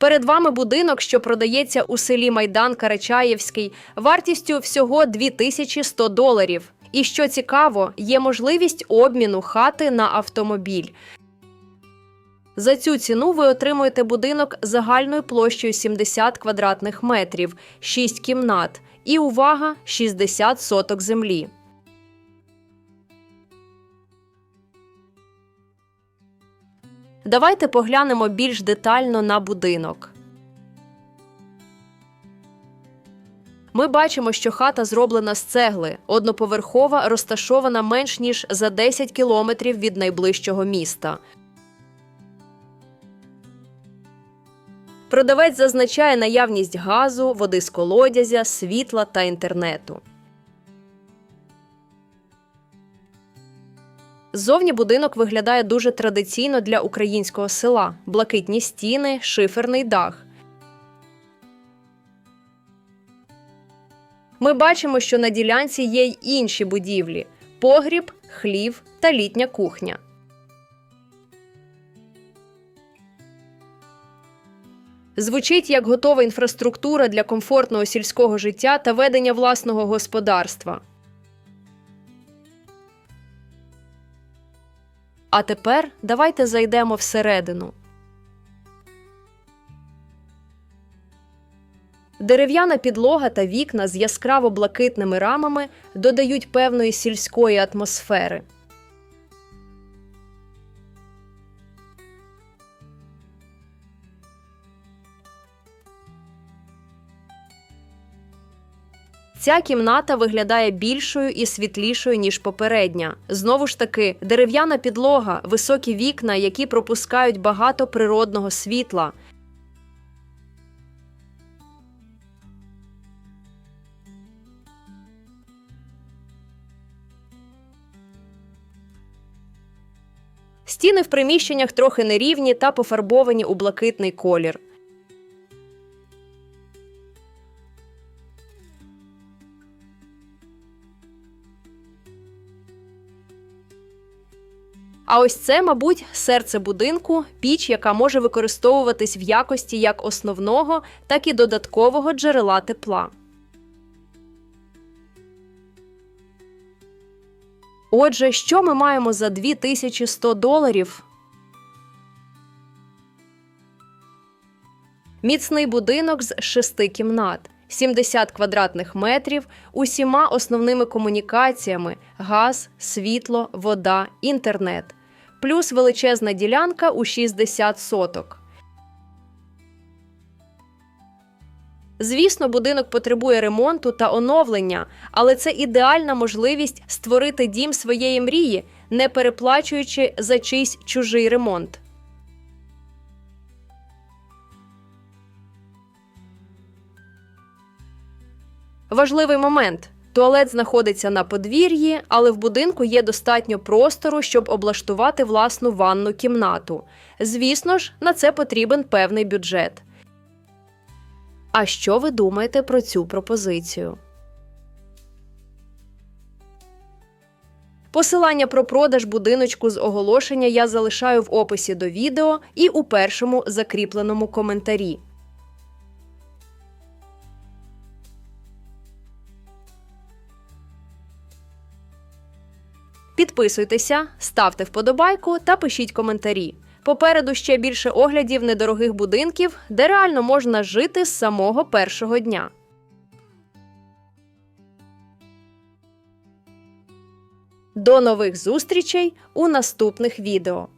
Перед вами будинок, що продається у селі Майдан Карачаєвський, вартістю всього 2100 доларів. І що цікаво, є можливість обміну хати на автомобіль. За цю ціну ви отримуєте будинок загальною площею 70 квадратних метрів, 6 кімнат і увага 60 соток землі. Давайте поглянемо більш детально на будинок. Ми бачимо, що хата зроблена з цегли, одноповерхова, розташована менш ніж за 10 кілометрів від найближчого міста. Продавець зазначає наявність газу, води з колодязя, світла та інтернету. Ззовні будинок виглядає дуже традиційно для українського села: блакитні стіни, шиферний дах. Ми бачимо, що на ділянці є й інші будівлі: погріб, хлів та літня кухня. Звучить як готова інфраструктура для комфортного сільського життя та ведення власного господарства. А тепер давайте зайдемо всередину. Дерев'яна підлога та вікна з яскраво блакитними рамами додають певної сільської атмосфери. Ця кімната виглядає більшою і світлішою, ніж попередня. Знову ж таки, дерев'яна підлога, високі вікна, які пропускають багато природного світла. Стіни в приміщеннях трохи нерівні та пофарбовані у блакитний колір. А ось це, мабуть, серце будинку, піч, яка може використовуватись в якості як основного, так і додаткового джерела тепла. Отже, що ми маємо за 2100 доларів? Міцний будинок з шести кімнат, 70 квадратних метрів, усіма основними комунікаціями: газ, світло, вода, інтернет, плюс величезна ділянка у 60 соток. Звісно, будинок потребує ремонту та оновлення, але це ідеальна можливість створити дім своєї мрії, не переплачуючи за чийсь чужий ремонт. Важливий момент. Туалет знаходиться на подвір'ї, але в будинку є достатньо простору, щоб облаштувати власну ванну кімнату. Звісно ж, на це потрібен певний бюджет. А що ви думаєте про цю пропозицію? Посилання про продаж будиночку з оголошення я залишаю в описі до відео і у першому закріпленому коментарі. Підписуйтеся, ставте вподобайку та пишіть коментарі. Попереду ще більше оглядів недорогих будинків, де реально можна жити з самого першого дня. До нових зустрічей у наступних відео.